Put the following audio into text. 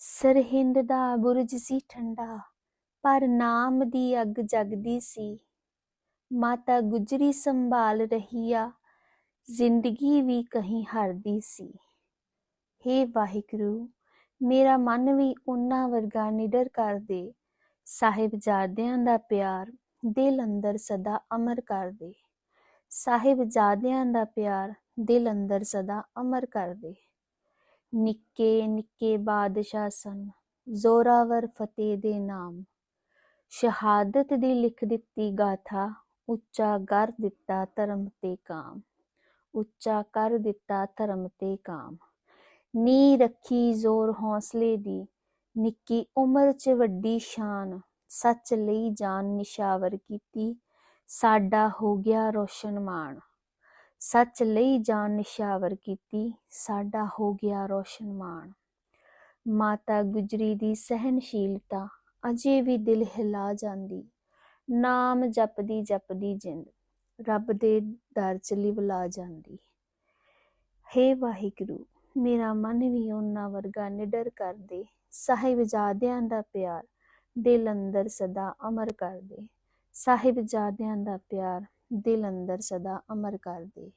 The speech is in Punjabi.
ਸਰਹਿੰਦ ਦਾ ਬੁਰਜ ਸੀ ਠੰਡਾ, ਪਰ ਨਾਮ ਦੀ ਅੱਗ ਜਗਦੀ ਸੀ। ਮਾਤਾ ਗੁਜਰੀ ਸੰਭਾਲ ਰਹੀ ਆ ਜ਼ਿੰਦਗੀ ਵੀ ਕਹੀਂ ਹਰਦੀ ਸੀ। ਹੇ ਵਾਹਿਗੁਰੂ, ਮੇਰਾ ਮਨ ਵੀ ਉਹਨਾਂ ਵਰਗਾ ਨਿਡਰ ਕਰ ਦੇ। ਸਾਹਿਬਜ਼ਾਦਿਆਂ ਦਾ ਪਿਆਰ ਦਿਲ ਅੰਦਰ ਸਦਾ ਅਮਰ ਕਰ ਦੇ। ਸਾਹਿਬਜ਼ਾਦਿਆਂ ਦਾ ਪਿਆਰ ਦਿਲ ਅੰਦਰ ਸਦਾ ਅਮਰ ਕਰ ਦੇ। ਨਿੱਕੇ ਨਿੱਕੇ ਬਾਦਸ਼ਾਹ ਸਨ। ਜ਼ੋਰਾਵਰ ਫਤਿਹ ਦੇ ਨਾਮ। ਸ਼ਹਾਦਤ ਦੀ ਲਿਖ ਦਿੱਤੀ ਗਾਥਾ, ਉੱਚਾ ਕਰ ਦਿੱਤਾ ਧਰਮ ਤੇ ਕਾਮ। ਉੱਚਾ ਕਰ ਦਿੱਤਾ ਧਰਮ ਤੇ ਕਾਮ। ਨੀ ਰੱਖੀ ਜ਼ੋਰ ਹੌਸਲੇ ਦੀ, ਨਿੱਕੀ ਉਮਰ 'ਚ ਵੱਡੀ ਸ਼ਾਨ। ਸੱਚ ਲਈ ਜਾਨ ਨਿਸ਼ਾਵਰ ਕੀਤੀ, ਸਾਡਾ ਹੋ ਗਿਆ ਰੋਸ਼ਨ ਮਾਣ। ਸੱਚ ਲਈ ਜਾਨ ਨਿਸ਼ਾਵਰ ਕੀਤੀ, ਸਾਡਾ ਹੋ ਗਿਆ ਰੋਸ਼ਨ ਮਾਣ। ਮਾਤਾ ਗੁਜਰੀ ਦੀ ਸਹਿਨਸ਼ੀਲਤਾ ਅਜੇ ਵੀ ਦਿਲ ਹਿਲਾ ਜਾਂਦੀ। ਨਾਮ ਜਪਦੀ ਜਪਦੀ ਜਿੰਦ, ਰੱਬ ਦੇ ਦਰ ਚ ਲਿਵਲਾ ਜਾਂਦੀ। ਹੇ ਵਾਹਿਗੁਰੂ, ਮੇਰਾ ਮਨ ਵੀ ਉਹਨਾਂ ਵਰਗਾ ਨਿਡਰ ਕਰ ਦੇ ਸਾਹਿਬਜ਼ਾਦਿਆਂ ਦਾ ਪਿਆਰ ਦਿਲ ਅੰਦਰ ਸਦਾ ਅਮਰ ਕਰ ਦੇ ਸਾਹਿਬਜ਼ਾਦਿਆਂ ਦਾ ਪਿਆਰ ਦਿਲ ਅੰਦਰ ਸਦਾ ਅਮਰ ਕਰ ਦੇ